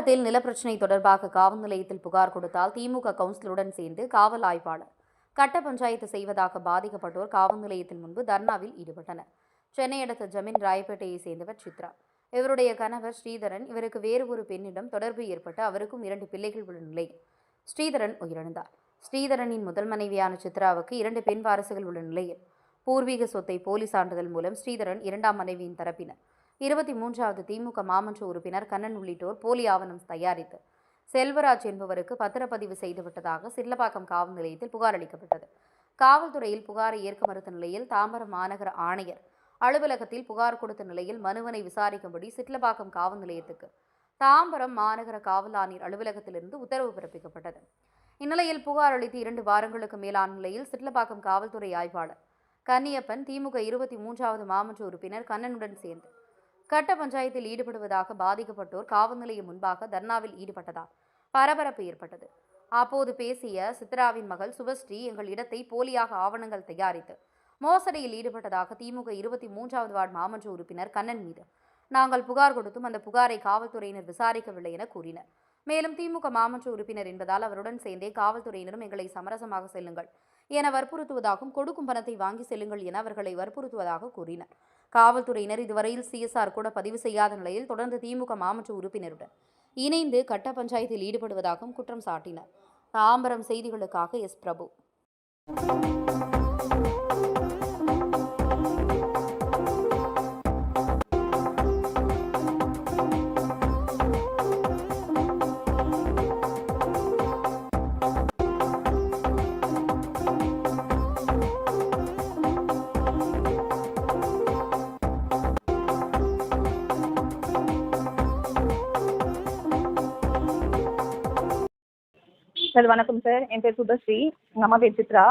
தாம்பரத்தில் நிலப்பிரச்சினை தொடர்பாக காவல் நிலையத்தில் புகார் கொடுத்தால் திமுக கவுன்சிலருடன் சேர்ந்து காவல் ஆய்வாளர். கட்ட பஞ்சாயத்து செய்வதாக பாதிக்கப்பட்டோர் காவல் நிலையத்தில் முன்பு தர்ணாவில் ஈடுபட்டனர். சென்னை அடுத்த ஜமீன் ராயப்பேட்டையை சேர்ந்தவர் சித்ரா. இவருடைய கணவர் ஸ்ரீதரன். இவருக்கு வேறு ஒரு பெண்ணிடம் தொடர்பு ஏற்பட்டு அவருக்கும் இரண்டு பிள்ளைகள் உள்ள நிலையில் ஸ்ரீதரன் உயிரிழந்தார். ஸ்ரீதரனின் முதல் மனைவியான சித்ராவுக்கு இரண்டு பெண் வாரிசுகள் உள்ள நிலையில். பூர்வீக சொத்தை போலி சான்றிதழ் மூலம் ஸ்ரீதரன் இரண்டாம் மனைவியின் தரப்பினர். இருபத்தி மூன்றாவது திமுக மாமன்ற உறுப்பினர் கண்ணன் உள்ளிட்டோர் போலி ஆவணம் தயாரித்து செல்வராஜ் என்பவருக்கு பத்திரப்பதிவு செய்துவிட்டதாக சில்லப்பாக்கம் காவல் நிலையத்தில் புகார் அளிக்கப்பட்டது. காவல்துறையில் புகாரை ஏற்க மறுத்த நிலையில் தாம்பரம் மாநகர ஆணையர் அலுவலகத்தில் புகார் கொடுத்த நிலையில் மனுவனை விசாரிக்கும்படி சிட்லப்பாக்கம் காவல் நிலையத்துக்கு தாம்பரம் மாநகர காவல் ஆணையர் அலுவலகத்திலிருந்து உத்தரவு பிறப்பிக்கப்பட்டது. இந்நிலையில் புகார் அளித்து இரண்டு வாரங்களுக்கு மேலான நிலையில் சிட்லப்பாக்கம் காவல்துறை ஆய்வாளர் கன்னியப்பன் திமுக இருபத்தி மூன்றாவது மாமன்ற உறுப்பினர் கண்ணனுடன் சேர்ந்து கட்ட பஞ்சாயத்தில் ஈடுபடுவதாக பாதிக்கப்பட்டோர் காவல் நிலையம் முன்பாக தர்ணாவில் ஈடுபட்டதால் பரபரப்பு ஏற்பட்டது. அப்போது பேசிய சித்ராவின் மகள் சுபஸ்ரீ எங்கள் இடத்தை போலியாக ஆவணங்கள் தயாரித்து மோசடியில் ஈடுபட்டதாக திமுக இருபத்தி மூன்றாவது வார்டு மாமன்ற உறுப்பினர் கண்ணன் மீது நாங்கள் புகார் கொடுத்தும் அந்த புகாரை காவல்துறையினர் விசாரிக்கவில்லை என கூறினர். மேலும் திமுக மாமன்ற உறுப்பினர் என்பதால் அவருடன் சேர்ந்தே காவல்துறையினரும் எங்களை சமரசமாக செல்லுங்கள் என வற்புறுத்துவதாகவும் கொடுக்கும் பணத்தை வாங்கி செல்லுங்கள் என அவர்களை வற்புறுத்துவதாக கூறினர். காவல்துறையினர் இதுவரையில் சிஎஸ்ஆர் கூட பதிவு செய்யாத நிலையில் தொடர்ந்து திமுக மாமன்ற உறுப்பினருடன் இணைந்து கட்ட பஞ்சாயத்தில் ஈடுபடுவதாகவும் குற்றம் சாட்டினர். தாம்பரம் செய்திகளுக்காக எஸ் பிரபு. சார் வணக்கம் சார். என் பேர் சுபஸ்ரீ. எங்கள் அம்மா பேர் சித்ரா.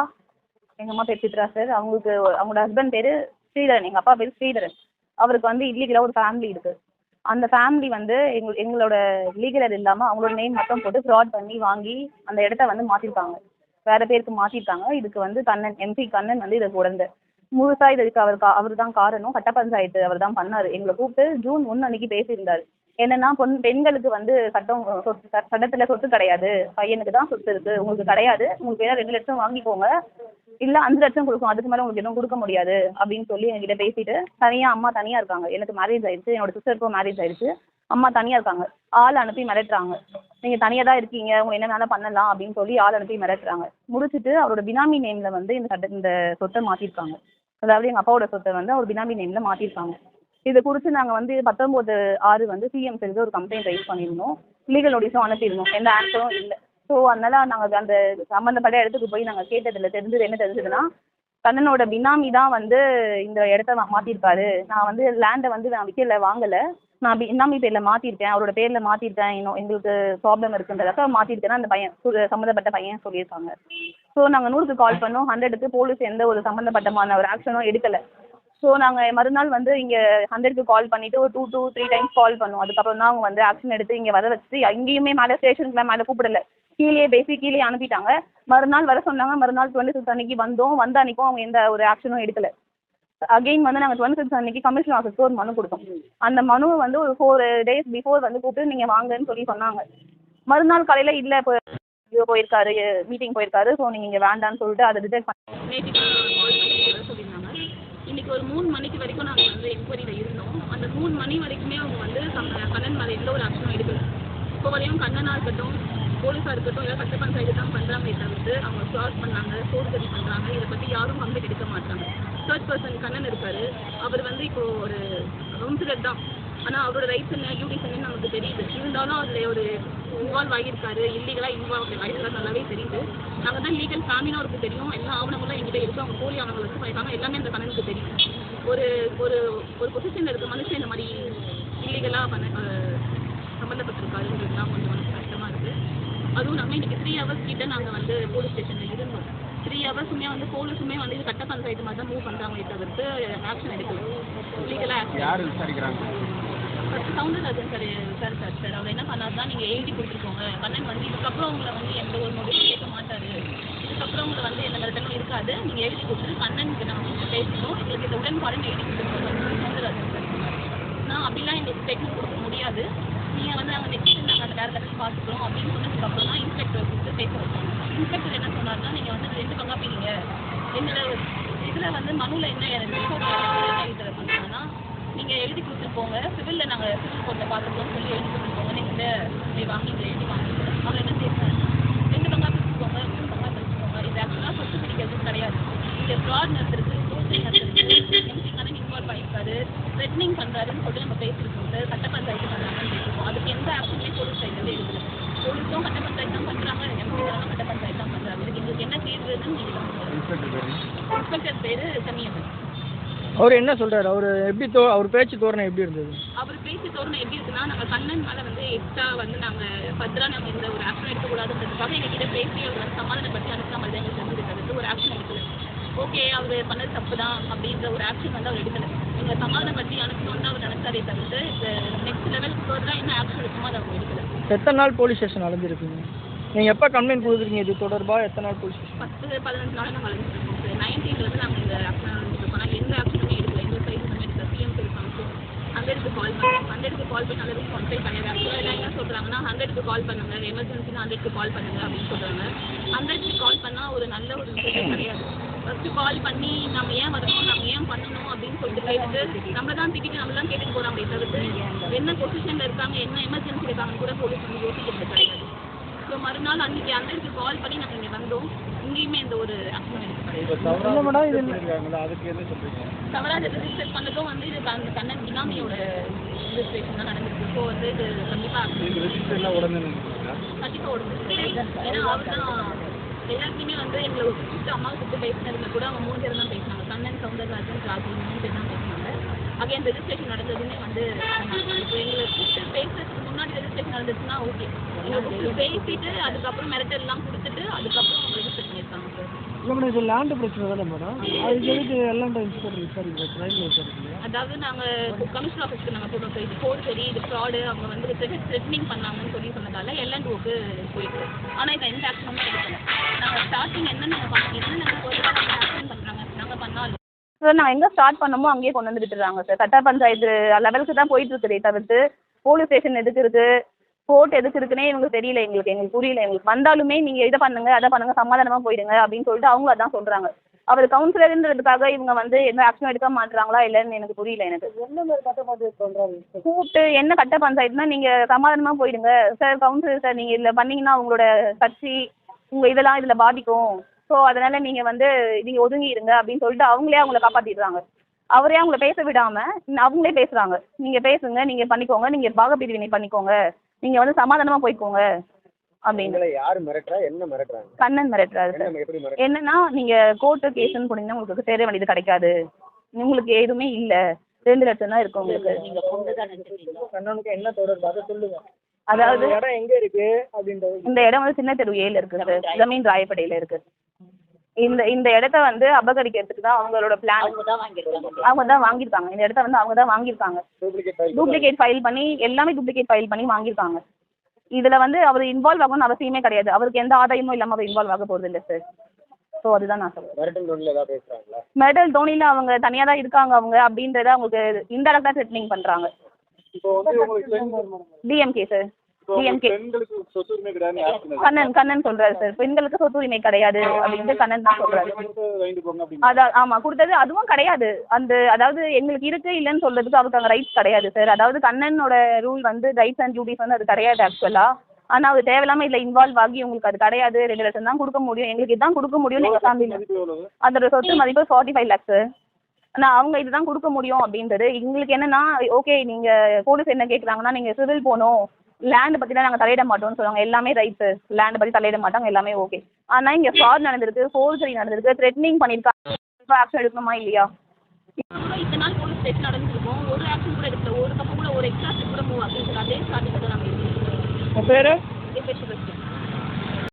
எங்கள் அம்மா பேர் சித்ரா சார். அவங்களுக்கு அவங்களோட ஹஸ்பண்ட் பேர் ஸ்ரீதரன். எங்கள் அப்பா பேர் ஸ்ரீதரன். அவருக்கு வந்து இல்லீகலாக ஒரு ஃபேமிலி இருக்குது அந்த ஃபேமிலி வந்து எங்கள் எங்களோட லீகலர் இல்லாமல் அவங்களோட நேம் மட்டும் போட்டு ஃப்ராட் பண்ணி வாங்கி அந்த இடத்த வந்து மாற்றிருக்காங்க வேறு பேருக்கு மாற்றிருக்காங்க இதுக்கு வந்து கண்ணன் எம்பி கண்ணன் வந்து இதை உடந்த. முழுசாக இதுக்கு அவர் கா அவர் தான் காரணம். கட்ட பஞ்சாயத்து அவர் தான் பண்ணார். எங்களை கூப்பிட்டு ஜூன் ஒன்று அன்னைக்கு பேசியிருந்தார். என்னன்னா பொன் பெண்களுக்கு வந்து சட்டம் சொத்து சட்டத்தில் சொத்து கிடையாது. பையனுக்கு தான் சொத்து இருக்குது உங்களுக்கு கிடையாது. உங்களுக்கு வேணா ரெண்டு லட்சம் வாங்கிக்கோங்க. இல்லை அஞ்சு லட்சம் கொடுக்கும் அதுக்கு மேலே உங்களுக்கு எதுவும் கொடுக்க முடியாது. அப்படின்னு சொல்லி என்கிட்ட பேசிட்டு தனியாக அம்மா தனியாக இருக்காங்க. எனக்கு மேரேஜ் ஆயிடுச்சு. என்னோட சிஸ்டருக்கும் மேரேஜ் ஆயிடுச்சு. அம்மா தனியாக இருக்காங்க. ஆள் அனுப்பி மிரட்டுறாங்க. நீங்கள் தனியாக தான் இருக்கீங்க. உங்க என்ன வேணாலும் பண்ணலாம் அப்படின்னு சொல்லி ஆள் அனுப்பி மிரட்டுறாங்க. முடிச்சுட்டு அவரோட பினாமி நேமில் வந்து இந்த சட்ட இந்த சொத்தை மாற்றிருக்காங்க அதாவது எங்கள் அப்பாவோட சொத்தை வந்து அவர் பினாமி நேமில் மாற்றிருக்காங்க இது குறித்து நாங்கள் வந்து பத்தொம்போது ஆறு வந்து சிஎம் செஞ்சு ஒரு கம்ப்ளைண்ட் ரைஸ் பண்ணியிருந்தோம். லீகல் நோட்டீஸும் அனுப்பியிருந்தோம். எந்த ஆன்சரும் இல்லை. ஸோ அதனால நாங்கள் அந்த சம்மந்தப்பட்ட இடத்துக்கு போய் நாங்கள் கேட்டதில் தெரிஞ்சது என்ன தெரிஞ்சதுன்னா கண்ணனோட பினாமி தான் வந்து இந்த இடத்த மாற்றிருக்காரு நான் வந்து லேண்டை வந்து நான் விற்கல வாங்கலை. நான் பினாமி பேரில் மாற்றிருக்கேன் அவரோட பேரில் மாற்றிருக்கேன் இன்னும் எங்களுக்கு ப்ராப்ளம் இருக்குன்றதாக்க மாற்றிருக்கேன்னா அந்த பையன் சம்மந்தப்பட்ட பையன் சொல்லியிருக்காங்க. ஸோ நாங்கள் நூறுக்கு கால் பண்ணோம். ஹண்ட்ரடுக்கு போலீஸ் எந்த ஒரு சம்மந்தப்பட்டமான ஒரு ஆக்ஷனும் எடுக்கலை. ஸோ நாங்கள் மறுநாள் வந்து இங்கே ஹண்ட்ரட்க்கு கால் பண்ணிவிட்டு ஒரு two two three times call பண்ணோம் அதுக்கப்புறம் தான் அவங்க வந்து ஆக்ஷன் எடுத்து இங்கே வர வச்சுட்டு அங்கேயுமே மேலே ஸ்டேஷனுக்குலாம் மேலே கூப்பிடல. கீழே பேசி கீழே அனுப்பிட்டாங்க. மறுநாள் வர சொன்னாங்க. மறுநாள் டுவெண்ட்டி சிக்ஸ் அன்னைக்கு வந்தோம். வந்த அன்னைக்கும் அவங்க எந்த ஒரு ஆக்ஷனும் எடுக்கல. அகைன் வந்து நாங்கள் டுவெண்ட்டி சிக்ஸ் அன்னைக்கு கமிஷன் ஆஃபீஸ்க்கு ஒரு மனு கொடுத்தோம். அந்த மனுவை வந்து ஒரு ஃபோர் டேஸ் பிஃபோர் வந்து கூப்பிட்டு நீங்கள் வாங்கன்னு சொல்லி சொன்னாங்க. மறுநாள் காலையில் இல்லை இப்போ இது போயிருக்காரு மீட்டிங் போயிருக்காரு. ஸோ நீங்கள் இங்கே வேண்டான்னு சொல்லிட்டு அதை ரிஜெக்ட் பண்ணி நேற்றுக்கு கால் பண்ணி வர சொல்லியிருந்தாங்க இன்னைக்கு ஒரு மூணு மணிக்கு வரைக்கும் நாங்கள் வந்து என்கொயரியில் இருந்தோம். அந்த மூணு மணி வரைக்குமே அவங்க வந்து கண்ணன் மேலே எந்த ஒரு ஆக்ஷனும் எடுக்கல. இப்போ வரையும் கண்ணனாக இருக்கட்டும் போலீஸாக இருக்கட்டும் எல்லாம் கட்ட பஞ்சாயத்து தான் பண்ணுறாங்களே தவிர்த்து அவங்க க்ராஸ் பண்ணாங்க சோர்சரி பண்ணுறாங்க இதை பற்றி யாரும் கம்ப்ளைண்ட் எடுக்க மாட்டாங்க. தேர்ட் பர்சன் கண்ணன் இருக்காரு. அவர் வந்து இப்போ ஒரு கவுன்சிலர் தான் ஆனால் அவரோட ரைட்ஸ் என்ன டியூட்டிஸ் என்னன்னு நமக்கு தெரியுது. இருந்தாலும் அதில் ஒரு இன்வால்வ் ஆகியிருக்காரு. இல்லீகலாக இன்வால்வ் ஆகியிருக்காரு. நல்லாவே தெரியுது. நாங்கள் தான் லீகல் ஃபேமிலியும் அவருக்கு தெரியும். எல்லா ஆவணங்களும் எங்கிட்ட இருக்கு. அவங்க போலி ஆவணங்கள் வச்சு பண்ணியிருக்காங்க எல்லாமே அந்த கண்ணனுக்கு தெரியும். ஒரு ஒரு ஒரு பொசிஷனில் இருக்க மனுஷன் இந்த மாதிரி இல்லீகலாக பண்ண அஹ், கொஞ்சம் மனசு கஷ்டமாக இருக்குது அதுவும் இல்லாமல் இன்றைக்கி த்ரீ ஹவர்ஸ் கிட்ட நாங்கள் வந்து போலீஸ் ஸ்டேஷனில் இருந்தோம். த்ரீ ஹவர்ஸுமே வந்து போலீஸுமே வந்து இது கட்ட பஞ்சாயத்து மாதிரி தான் மூவ் பண்ணுறாங்களே தவிர்த்து ஆக்ஷன் எடுக்கல. லீகலாக ஆக்ஷன் யார் விசாரிக்கிறாங்க? ஃபஸ்ட்டு சவுண்டர் ராஜன் சார் விசாரிச்சார் சார் அவர் என்ன பண்ணாருன்னா நீங்கள் எழுதி கொடுத்துருக்கோங்க கண்ணன் வந்து இதுக்கப்புறம் உங்களை வந்து எந்த ஒரு நோட்டீஸ் கேட்க மாட்டார். இதுக்கப்புறம் உங்களை வந்து எந்த மிரட்டலும் இருக்காது. நீங்கள் எழுதி கொடுத்துட்டு கண்ணனுக்கு நாங்கள் பேசணும் எங்களுக்கு இந்த உடன்பாடுன்னு எழுதி கொடுத்துருக்கோம் சவுண்டர் ராஜன் சார் நான் அப்படிலாம் எங்களுக்கு ஸ்டேட்மெண்ட் கொடுக்க முடியாது. நீங்கள் வந்து நாங்கள் நெக்ஸ்ட் நாங்கள் அந்த வேறு லெவல் பார்த்துக்கிறோம் அப்படின்னு சொன்னதுக்கப்புறம் தான் இன்ஸ்பெக்டர் கொடுத்து பேச வச்சாங்க இன்ஸ்பெக்டர் என்ன சொன்னார்னா நீங்கள் வந்து ரெண்டு பங்காப்பீங்க. எங்களை இதில் வந்து மனுவில் என்ன ரிப்போர்ட்டில் என்ன நீங்கள் எழுதி கொடுத்துட்டு போங்க. சிவிலில் நாங்கள் சிவில் கோர்ட்டில் சொல்லி எழுதி கொடுத்துட்டு போங்க. நீங்கள் போய் வாங்கி இதில் எழுதி வாங்கி அவர் என்ன செய்யறாரு ரெண்டு பங்கா பிரிச்சுக்கோங்க மூணு பங்கா பிரிச்சுக்கோங்க. இது ஆக்சுவலாக சொத்து பிடிக்கிறது கிடையாது. இங்கே ஃப்ராட் நடந்திருக்கு சோசியல் நடந்திருக்கு. எம்பி கணக்கு இன்வால்வ் ஆகிருக்காரு த்ரெட்னிங் பண்ணுறாருன்னு சொல்லி நம்ம பேசியிருக்கோம் சார் சட்ட பஞ்சாயத்து பண்ணுறாங்கன்னு பேசியிருக்கோம். அதுக்கு எந்த ஆக்ஷனுமே போலீஸ் சைட்லேருந்து எடுக்கல. போலீஸும் கட்ட பஞ்சாயத்து தான் பண்ணுறாங்க எம்பி கணக்கும் கட்ட பஞ்சாயத்து தான் பண்ணுறாங்க இதுக்கு எங்களுக்கு என்ன தீர்வுன்னு நீங்கள். இன்ஸ்பெக்டர் பேர்? செமியம்மன் அவர் என்ன சொல்றாரு? அவர் எப்படி தோ அவர் பேச்சு தோரணை எப்படி இருந்தது? அவர் பேசி தோரணை எப்படி இருக்குன்னா நாங்கள் கண்ணன் மேலே வந்து எக்ஸ்ட்ரா வந்து நாங்கள் ஃபர்தராக நம்ம இந்த ஒரு ஆக்ஷன் எடுக்கக்கூடாதுன்றதுக்காக எங்ககிட்ட பேசி அவர் வந்து சமாதானப்படுத்தி அனுப்பின மாதிரி தான் எங்களுக்கு தவிர்த்து ஒரு ஆக்ஷன் எடுக்கல ஓகே அவர் பண்ணது தப்பு தான் அப்படின்ற ஒரு ஆக்ஷன் வந்து அவர் எடுக்கல. எங்களை சமாதானப்படுத்தி அனுப்பணும்னு அவர் நினைச்சாரே தவிர்த்து நெக்ஸ்ட் லெவல் ஃபர்தராக என்ன ஆக்ஷன் எடுக்குமோ அதை அவர் எடுக்கல. எத்தனை நாள் போலீஸ் ஸ்டேஷன் அலைஞ்சிருக்கீங்க? நீங்கள் எப்போ கம்ப்ளைண்ட் கொடுக்குறீங்க? இது தொடர்பாக எத்தனை நாள் போலீஸ் ஸ்டேஷன் பத்து பதினஞ்சு நாள் நாங்கள் அழைஞ்சிருக்கோம் சார் நைன்டீன்லேருந்து நாங்கள் இந்த ஆக்ஷன் எந்த ஆக்ஷனுமே எடுக்கல எந்த சைடுமே எடுக்கல சிஎம் சைடு காமிச்சோம் ஹண்ட்ரடுக்கு கால் பண்ணோம் ஹண்ட்ரடுக்கு கால் பண்ணி. நல்ல கம்ப்ளைண்ட் பண்ணி ஆக்சுவலாக எல்லாம் என்ன சொல்கிறாங்கன்னா ஹண்ட்ரடுக்கு கால் பண்ணுங்க. எமர்ஜென்சினா ஹண்ட்ரடுக்கு கால் பண்ணுங்க அப்படின்னு சொல்கிறாங்க ஹண்ட்ரடுக்கு கால் பண்ணால் ஒரு நல்ல ஒரு விஷயம் கிடையாது. ஃபஸ்ட்டு கால் பண்ணி நம்ம ஏன் வரணும் நம்ம ஏன் பண்ணணும் அப்படின்னு சொல்லிட்டு கேட்டுட்டு நம்ம தான் திட்டிட்டு நம்ம தான் கேட்டுட்டு போகிறாங்களே தவிர்த்து என்ன பொசிஷனில் இருக்காங்க என்ன எமர்ஜென்சி இருக்காங்கன்னு கூட போலீஸ் வந்து யோசிக்கிறது கிடையாது. மறுநாள் அன்றைக்கி அண்ணனுக்கு கால் பண்ணி நாங்கள் இங்கே வந்தோம். இங்கேயுமே இந்த ஒரு ஆக்ஷன் எடுக்க இல்லை மேடம் இது தவறாக ரெஜிஸ்டர் பண்ணதும் வந்து இது அந்த கண்ணன் பினாமியோட ரெஜிஸ்ட்ரேஷன் தான் நடந்திருக்கு. ஸோ வந்து இது கண்டிப்பாக கண்டிப்பாக உடம்பு ஏன்னா அவர் தான் எல்லாருக்குமே வந்து எங்களை கூப்பிட்டு அம்மாவை கூப்பிட்டு பேசினதுல கூட அவங்க மூணு பேர் தான் பேசினாங்க. கண்ணன் சவுந்தரராஜன் ராஜி மூணு பேர் தான் பேசினாங்க. அகைன் ரெஜிஸ்ட்ரேஷன் நடந்ததுமே வந்து. இப்போ எங்களை கூப்பிட்டு பேசுறதுக்கு முன்னாடி ரெஜிஸ்ட்ரேஷன் நடந்துச்சுன்னா ஓகே பேசிட்டு அதுக்கப்புறம் மிரட்டல் எல்லாம் கொடுத்துட்டு அதுக்கப்புறம் ரெஜிஸ்டர் பண்ணியிருக்காங்க. சார் இல்லை மேடம் இது லேண்டு பிரச்சனை தானே மேடம் அதுக்கு எதுக்கு எல்லாம் இன்ஸ்பெக்டர் விசாரிக்கிறோம் கிரைம் விசாரிக்கிறீங்க அதாவது நாங்கள் கமிஷனர் ஆஃபீஸ்க்கு நாங்கள் போட்டோம் சார் இது கோடு சரி இது ஃப்ராடு அவங்க வந்து த்ரெட்னிங் பண்ணாங்கன்னு சொல்லி சொன்னதால எல்என்டூக்கு போயிட்டு ஆனால் இதை எந்த ஆக்ஷனுமே எடுக்கல. நாங்கள் ஸ்டார்டிங் என்ன நாங்கள் பண்ணோம் என்னென்ன ஆக்ஷன் பண்ணுறாங்க நாங்கள் பண்ணாலும் சார் நான் எங்கே ஸ்டார்ட் பண்ணமோ அங்கேயே கொண்டு வந்து விட்டுறாங்க சார். கட்ட பஞ்சாயத்து லெவலுக்கு தான் போயிட்டு இருக்குதே தவிர்த்து. போலீஸ் ஸ்டேஷன் எதுக்கு இருக்கு? கோர்ட் எதுக்கு இருக்குன்னே எங்களுக்கு தெரியல எங்களுக்கு. எங்களுக்கு புரியல எங்களுக்கு. வந்தாலுமே நீங்கள் இதை பண்ணுங்க அதை பண்ணுங்க சமாதானமாக போயிடுங்க அப்படின்னு சொல்லிட்டு அவங்க அதான் சொல்கிறாங்க அவர் கவுன்சிலருன்றதுக்காக இவங்க வந்து எந்த ஆக்ஷனும் எடுக்க மாட்டுறாங்களா இல்லைன்னு எனக்கு புரியல எனக்கு. கூப்பிட்டு என்ன கட்ட பஞ்சாயத்துனா நீங்கள் சமாதானமாக போயிடுங்க. சார் கவுன்சிலர் சார் நீங்கள் இதில் பண்ணீங்கன்னா உங்களோட கட்சி உங்கள் இதெல்லாம் இதில் பாதிக்கும். ஸோ அதனால் நீங்கள் வந்து நீங்கள் ஒதுங்கி இருங்க அப்படின்னு சொல்லிட்டு அவங்களே அவங்கள காப்பாற்றிடுறாங்க அவரே அவங்கள பேச விடாமல் அவங்களே பேசுகிறாங்க நீங்கள் பேசுங்க நீங்கள் பண்ணிக்கோங்க நீங்கள் பாகப்பிரிவினை பண்ணிக்கோங்க. நீங்கள் வந்து சமாதானமாக போய்க்கோங்க அப்படின்னு. உங்களை யார் மிரட்டுறா? என்ன மிரட்டுறாங்க? கண்ணன் மிரட்டுறாரு சார். என்ன எப்படி மிரட்டுறாங்க? என்னன்னா நீங்கள் கோர்ட்டு கேஸுன்னு போனீங்கன்னா உங்களுக்கு சேர வேண்டியது கிடைக்காது. உங்களுக்கு எதுவுமே இல்லை. ரெண்டு லட்சம் தான் இருக்கு உங்களுக்கு. கண்ணனுக்கு என்ன தொடர்பு? அதை சொல்லுங்க. அதாவது இந்த இடம் எங்க இருக்கு அப்படின்றது இந்த இடம் வந்து சின்ன தெரு ஏல இருக்கு சார். ஜமீன் ராயப்படையில இருக்கு. இந்த இந்த இடத்த வந்து அபகரிக்கிறதுக்கு தான் அவங்களோட பிளான் அவங்க தான் வாங்கியிருக்காங்க. இந்த இடத்த வந்து அவங்க தான் வாங்கியிருக்காங்க. டூப்ளிகேட் ஃபைல் பண்ணி. எல்லாமே டூப்ளிகேட் ஃபைல் பண்ணி வாங்கியிருக்காங்க. இதில் வந்து அவர் இன்வால்வ் ஆகணும்னு அவசியமே கிடையாது. அவருக்கு எந்த ஆதாயமும் இல்லாமல் அவர் இன்வால்வ் ஆக போகிறது இல்லை சார் ஸோ அதுதான் நான் பேசுறாங்களா? மெடல் தோனியில் அவங்க தனியாக தான் இருக்காங்க அவங்க அப்படின்றத அவங்களுக்கு இன்டெரக்டாக த்ரெட்னிங் பண்ணுறாங்க இப்போ வந்து உங்களுக்கு பெண் டிஎம்கே சார் கண்ணன் கண்ணன் சொல்றாரு சார். பெண்களுக்கு சொத்து உரிமை கிடையாது அப்படின்ட்டு கண்ணன் தான் சொல்றாரு. அதான் ஆமா கொடுத்தது அதுவும் கிடையாது. அந்த அதாவது எங்களுக்கு இருக்கு இல்லைன்னு சொல்றதுக்கு அவருக்கு அங்கே ரைட்ஸ் கிடையாது சார். அதாவது கண்ணனோட ரூல் வந்து ரைட்ஸ் அண்ட் டியூட்டிஸ் வந்து அது கிடையாது ஆக்சுவலா ஆனா அவர் தேவையில்லாம இதுல இன்வால்வ் ஆகி உங்களுக்கு அது கிடையாது. ரெண்டு லட்சம் தான் கொடுக்க முடியும். எங்களுக்கு இதான் கொடுக்க முடியும் எங்க ஃபேமிலியில் அதோட சொத்து மதிப்பு ஃபார்ட்டி ஃபைவ் லேக்ஸ் ஆனால் அவங்க இதுதான் கொடுக்க முடியும் அப்படின்றது. எங்களுக்கு என்னன்னா ஓகே நீங்க போலீஸ் என்ன கேட்குறாங்கன்னா நீங்க சிவில் போகணும். லேண்ட் பற்றிலாம் நாங்கள் தலையிட மாட்டோம்னு சொல்லுவாங்க. எல்லாமே ரைட்ஸு லேண்ட் பற்றி தலையிட மாட்டாங்க. எல்லாமே ஓகே ஆனால் இங்கே ஃப்ராட் நடந்திருக்கு ஃபோர்ஜரி நடந்திருக்கு த்ரெட்னிங் பண்ணியிருக்காங்க ஆக்ஷன் எடுக்கணுமா இல்லையா? இத்தனை நாள் போலீஸ் ஸ்டேஷன் நடந்திருக்கோம். ஒரு ஆக்ஷன் கூட எடுக்கல. ஒரு கப்பு கூட ஒரு எக்ஸ்ட்ரா கூட மூவ் ஆகுது அதே ஸ்டார்டிங் தான் நாங்கள் பேர்?